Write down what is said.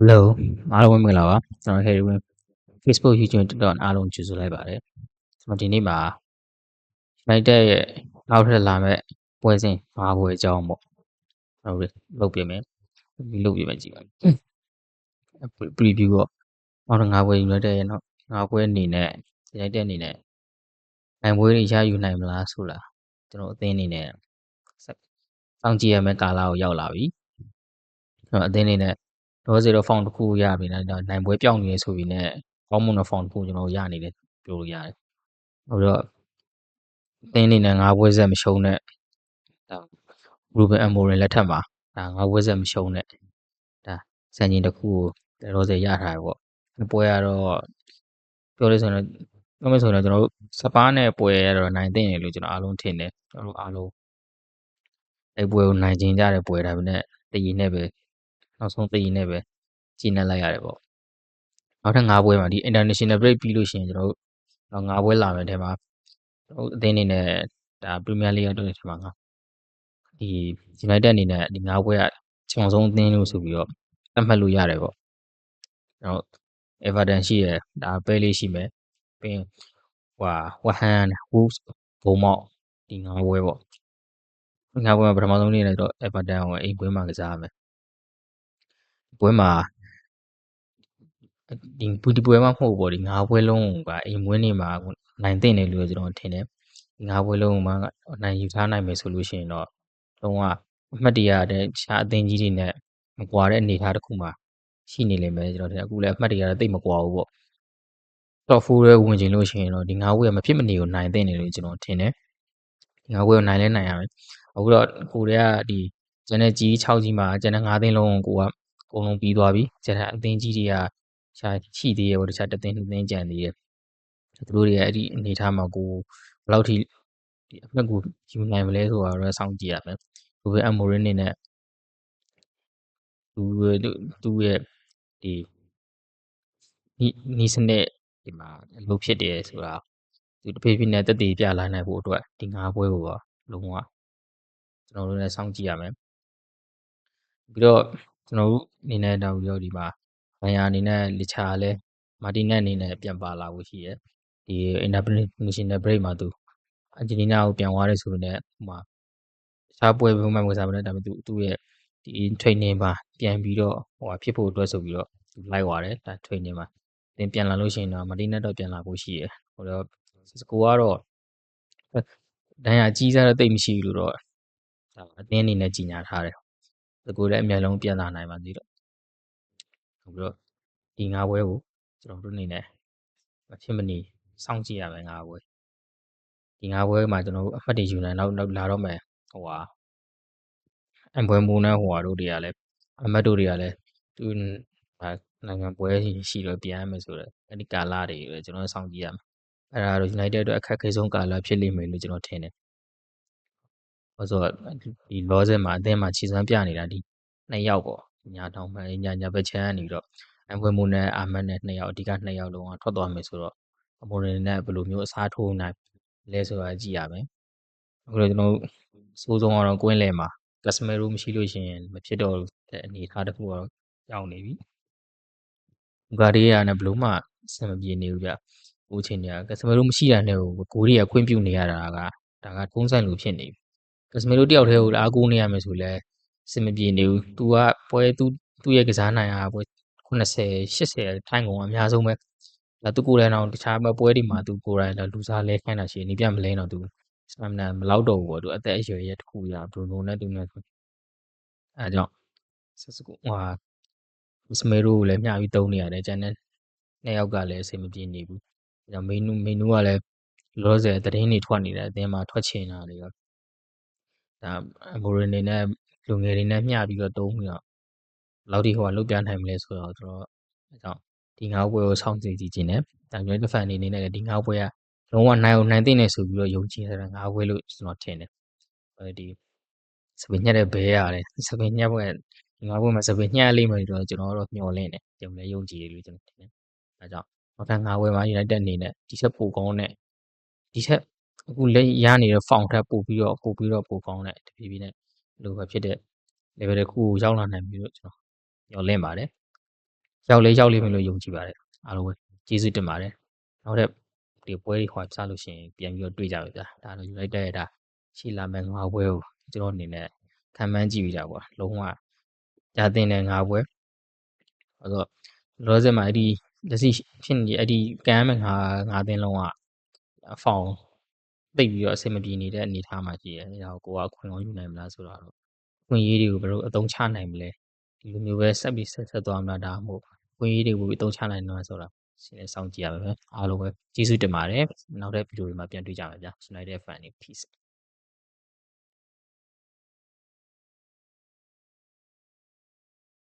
Hello အားလုံးပဲမင်္ဂလာပါကျွန်တော် Harry Win Facebook YouTube TikTok အားလုံးကြိုဆိုလိုက်ပါတယ်ကျွန်တော်ဒီနေ့မှာ United ရဲ့နောက်ထပ်လာမဲ့ပွဲစဉ်၅ပွဲအကြောင်းပေါ့ကျွန်တော်တို့လုပ်ပြမယ်ဒီလုပ်ပြမယ်ကြည့်ပါ preview ပေါ့နောက်ထပ်၅ပွဲ United ရဲ့နောက်၅ပွဲအနေနဲ့ United အနေနဲ့နိုင်ပွဲတွေရယူနိုင်မလားဆိုလားကျွန်တော်အသင်းအနေနဲ့စောင့်ကြည့်ရမယ့်ကာလကိုရောက်လာပြီကျွန်တော်အသင်းအနေနဲ့ တော့စီတော့ found တစ်ခုရပြီနော်နိုင်ပွဲပြောင်းနေရဆိုပြီးနဲ့ကောင်းမွန်တဲ့ found တစ်ခုကျွန်တော်ရနေတယ်ပြောလို့ရတယ်ဟုတ်တော့အသင်းအနေနဲ့၅ပွဲဆက်မရှုံးတဲ့ဒါ Ruben Amorim လက်ထက်မှာဒါ၅ပွဲဆက်မရှုံးတဲ့ဒါစံချိန်တစ်ခုကိုတော့စီရထားတယ်ပေါ့ပွဲကတော့ပြောလို့ဆိုရင်ပြောမယ်ဆိုရင်ကျွန်တော်တို့စပါးနဲ့ပွဲရတော့နိုင်တဲ့လို့ကျွန်တော်အားလုံးထင်တယ်ကျွန်တော်တို့အားလုံးအဲ့ပွဲကိုနိုင်ကျင်ကြတဲ့ပွဲဒါပေမဲ့တည်ရည်နဲ့ပဲ နောက်ဆုံးတည်ရည်နဲ့ပဲကြီးနှက်လိုက်ရတယ်ပေါ့နောက်ထပ်၅ပွဲမှာဒီ international break ပြီးလို့ရှိရင်ကျွန်တော်တို့နောက်၅ပွဲလာမယ်ထဲမှာကျွန်တော်အသင်းအနေနဲ့ဒါ Premier League အတွက်ထဲမှာဒီ United အနေနဲ့ဒီ၅ပွဲကခြုံဆုံးအသင်းလို့ဆိုပြီးတော့သတ်မှတ်လို့ရတယ်ပေါ့ကျွန်တော် Everton ရှိရယ်ဒါ Burnley ရှိမယ်ပြီးရင်ဟို West Ham Wolves ဘုံမောက်ဒီ၅ပွဲပေါ့ငါပွဲမှာပထမဆုံးနေ့လည်းတော့ Everton ကိုအိမ်ပွဲမှာကစားရမယ် ပွဲမှာဒီဘူဒီပွဲမှာမဟုတ်ပေါ့ဒီငါးပွဲလုံးကအိမ်မွေးနေမှာနိုင်တဲ့တယ်လို့ကျွန်တော်ထင်တယ်ဒီငါးပွဲလုံးမှာနိုင်ယူထားနိုင်မယ်ဆိုလို့ရှိရင်တော့လုံးဝအမှတ်တရတဲ့ရှားအသင်းကြီးတွေနဲ့မကွာတဲ့အနေအထားတစ်ခုမှာရှိနေလိမ့်မယ်ကျွန်တော်ထင်အခုလည်းအမှတ်တရတော့တိတ်မကွာဘူးပေါ့ top 4ရဲဝင်ချင်လို့ရှိရင်တော့ဒီငါးပွဲမဖြစ်မနေကိုနိုင်တဲ့တယ်လို့ကျွန်တော်ထင်တယ်ဒီငါးပွဲကိုနိုင်လဲနိုင်ရမယ်အခုတော့ကိုတွေကဒီကျန်တဲ့ကြီး6ကြီးမှာကျန်တဲ့9သိန်းလုံးကိုက အကုန်လုံးပြီးသွားပြီကျန်တဲ့အသင်းကြီးတွေကရှာရှိသေးရဲ့ပေါ့တခြားတစ်သိန်းနှစ်သိန်းကြံသေးရဲ့သူတို့တွေအဲ့ဒီအနေထားမှာကိုဘယ်လောက်ထိဒီအမှတ်ကိုယူနိုင်မလဲဆိုတာတော့စောင့်ကြည့်ရမယ်။ဘူဘယ်အမိုရင်းနေနဲ့သူသူ့ရဲ့ဒီနီနီစနစ်ဒီမှာအလုပ်ဖြစ်တယ်ဆိုတာသူတဖေးဖေးနဲ့တက်တည်ပြလာနိုင်ဖို့အတွက်ဒီငါးပွဲကိုတော့လုံးဝကျွန်တော်တို့လည်းစောင့်ကြည့်ရမယ်။ပြီးတော့ ကျွန်တော်တို့အနေနဲ့တော့ပြီးတော့ဒီမှာဘန်ယာအနေနဲ့လီချာလည်းမာတီနက်အနေနဲ့ပြန်ပါလာဖို့ရှိရယ်ဒီ international break မှာသူအာဂျင်တီးနားကိုပြန်သွားတယ်ဆိုတော့ဟိုမှာတခြားပွဲဘုံမှမကစားဘဲနဲ့ဒါပေမဲ့သူသူ့ရဲ့ဒီ training မှာပြန်ပြီးတော့ဟိုဖြစ်ဖို့အတွက်ဆိုပြီးတော့သူလိုက်သွားတယ်ဒါ training မှာသင်ပြန်လာလို့ရှိရင်တော့မာတီနက်တော့ပြန်လာဖို့ရှိရယ်ဟိုတော့စကိုကတော့ဒဏ်ရာကြီးစားတော့တိတ်မရှိဘူးလို့တော့ဒါအသင်းအနေနဲ့ကြီးညာထားတယ် စကိုလည်းအများလုံးပြန်လာနိုင်ပါသေးတော့ပြီးတော့ဒီငါးပွဲကိုကျွန်တော်တို့အနေနဲ့မဖြစ်မနေစောင့်ကြည့်ရမယ်ငါးပွဲဒီငါးပွဲမှာကျွန်တော်တို့အမှတ်တွေယူနိုင်တော့နောက်လာတော့မယ်ဟိုဟာအပွဲမူနဲ့ဟိုဟာတို့တွေကလည်းအမှတ်တို့တွေကလည်းသူနိုင်ငံပွဲရှိတော့ပြန်ရမယ်ဆိုတော့အဲ့ဒီကာလတွေပဲကျွန်တော်စောင့်ကြည့်ရမယ်အဲ့ဒါတော့ United အတွက်အခက်ခဲဆုံးကာလဖြစ်လိမ့်မယ်လို့ကျွန်တော်ထင်တယ်။ ဘာလို့ဆိုတော့ဒီ loss မှာအသင်းမှာခြေစွမ်းပြနေတာဒီနှစ်ယောက်ပေါ့ညာတောင်မှညာညာဘက်ချမ်းကနေတော့အပွဲမူနဲ့အာမတ်နဲ့နှစ်ယောက်အဓိကနှစ်ယောက်လုံးကထွက်သွားမယ်ဆိုတော့အမိုရင်နဲ့ဘယ်လိုမျိုးအစားထိုးနိုင်လဲဆိုတာကြည့်ရမယ်။အခုတော့ကျွန်တော်တို့စိုးဆုံးကတော့ကွင်းလယ်မှာကစမဲရိုမရှိလို့ရှိရင်မဖြစ်တော့တဲ့အနေအထားတစ်ခုတော့ရောက်နေပြီ။ဂါဒီယာနဲ့ဘလို့မှစမပြေနေဘူးဗျ။ဦးချင်းတွေကကစမဲရိုမရှိတာနဲ့ကိုဂိုးတွေကခွင့်ပြုနေရတာကဒါကထုံးစံလိုဖြစ်နေပြီ။ ကစမဲရိုတယောက်တည်းကိုအားကိုးနေရမယ်ဆိုလဲစမပြေနေဘူး။ तू ကပွဲ तू သူ့ရဲ့ကစားနိုင်တာပွဲ80 80ထိုင်းကုန်အများဆုံးပဲဒါသူကိုယ်တိုင်တော့တခြားပွဲတွေမှာသူကိုယ်တိုင်တော့လူစားလဲခိုင်းတာရှိနေပြမလဲတော့သူစမနာမလောက်တော့ဘူးပေါ့သူအသက်အရွယ်ရဲ့တခုရဘရူနိုနဲ့သူနဲ့ဆိုအဲကြောင့်ဆက်စကူဟွာစမေရိုကိုလည်းမျှပြီးတုံးနေရတယ်ကျန်တဲ့နှစ်ယောက်ကလည်းအဆင်မပြေနေဘူးအဲကြောင့်မေနူမေနူကလည်းလောဆယ်တရင်တွေထွက်နေတယ်အတင်းမှာထွက်ချင်တာတွေရော ဒါမိုရင်နေနဲ့ လူငယ်တွေနဲ့ မျှပြီးတော့တုံးပြီးတော့လောက်ဒီဟိုကလုတ်ပြနိုင်မလဲ ဆိုတော့ကျွန်တော်အဲကြောင့် ဒီငါးပွဲကို စောင့်ကြည့်ကြည့်ခြင်းနဲ့ဒါ United fan အနေနဲ့လည်း ဒီငါးပွဲက လုံးဝ နိုင်အောင်နိုင်တဲ့နေဆိုပြီးတော့ ယုံကြည်တဲ့ငါးပွဲလို့ ကျွန်တော်ထင်တယ်အဲဒီ စပင်ညက်တဲ့ ဘဲရတယ်စပင်ညက်ပွဲ ဒီငါးပွဲမှာ စပင်ညက်လိမ့်မယ်တော့ ကျွန်တော်တော့ မျှော်လင့်တယ်ကြုံလဲယုံကြည်တယ်လို့ ကျွန်တော်ထင်တယ်အဲကြောင့် နောက်ထပ်ငါးပွဲမှာ United အနေနဲ့ ဒီချက်ပိုကောင်းတဲ့ ဒီချက် အခုလက်ရနေတဲ့ found ထပ်ပို့ပြီးတော့ပို့ပြီးတော့ပို့ကောင်းတဲ့တဖြည်းဖြည်းနဲ့လိုပဲဖြစ်တဲ့ level တစ်ခုကိုရောက်လာနိုင်ပြီလို့ကျွန်တော်မျှော်လင့်ပါတယ်ရောက်လဲရောက်လိမ့်မယ်လို့ယုံကြည်ပါတယ်အားလုံးပဲကျေးဇူးတင်ပါတယ်နောက်တဲ့ဒီပွဲတွေဟောစလို့ရှိရင်ပြန်ပြီးတော့တွေ့ကြပါဗျာဒါတော့ United ရဲ့ဒါရှေ့လာမဲ့ငါးပွဲကိုကျွန်တော်အနေနဲ့ခံမှန်းကြည့်ပြီးကြပါလုံးဝရတင်တဲ့ငါးပွဲအဲ့တော့လောဆယ်မှာအဲ့ဒီလက်ရှိဖြစ်နေအဲ့ဒီကမ်းမဲ့ငါငါးသင်းလုံးကအဖောင် သိပ်ပြီးတော့ အဆင်မပြေနေတဲ့ အနေအထားမှာရှိတယ်ဒါကို ကိုကခွင့်ကောင်းယူနိုင်မလားဆိုတော့ခွင့်ရေးတွေကို ဘယ်လိုအသုံးချနိုင်မလဲ ဒီလိုမျိုးပဲ ဆက်ပြီး ဆက်ဆက်သွားမလား ဒါမှမဟုတ်ခွင့်ရေးတွေကို အသုံးချနိုင်မှာဆိုတာရှင်းနေစောင့်ကြည့်ရပါမယ် အားလုံးပဲ ကျေးဇူးတင်ပါတယ် နောက်တဲ့ဗီဒီယိုတွေမှာ ပြန်တွေ့ကြပါမယ်ဗျာ United Fan တွေ peace